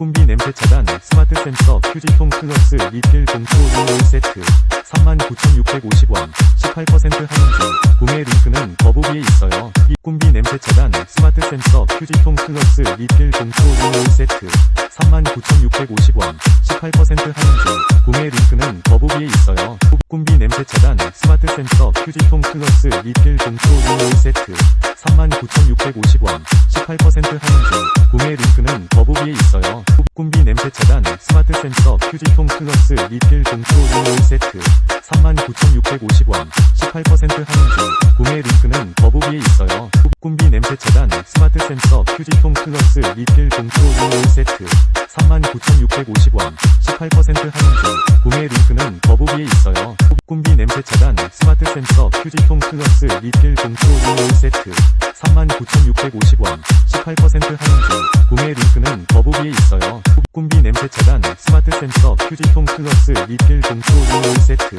꿈비 냄새 차단 스마트 센서 휴지통 플러스 리필 봉투 1세트 39,650원 18% 할인 구매 링크는 더보기에 있어요. 이 꿈비 냄새 차단 스마트 센서 휴지통 플러스 리필 봉투 1세트 39,650원 18% 할인 구매 링크는 더보기에 있어요. 꿈비 냄새 차단 스마트 센서 휴지통 플러스 리필 봉투 1세트 39,650원 18% 할인 구매 링크는 더보기에 있어요. 냄새 차단 스마트 센서 휴지통 플러스 리필 봉투 1세트 39,650원 18% 할인 구매 링크는 더보기에 있어요. 꿈비 냄새 차단 스마트 센서 휴지통 플러스 리필 봉투 1세트 39,650원 18% 할인 구매 링크는 더보기에 있어요. 꿈비 냄새 차단 스마트 센서 휴지통 플러스 리필 봉투 1세트 39,650원 18% 할인 구매 링크는 더보기에 있어요. 꿈비 냄새 차단 스마트 센서 휴지통 플러스 리필 봉투 1세트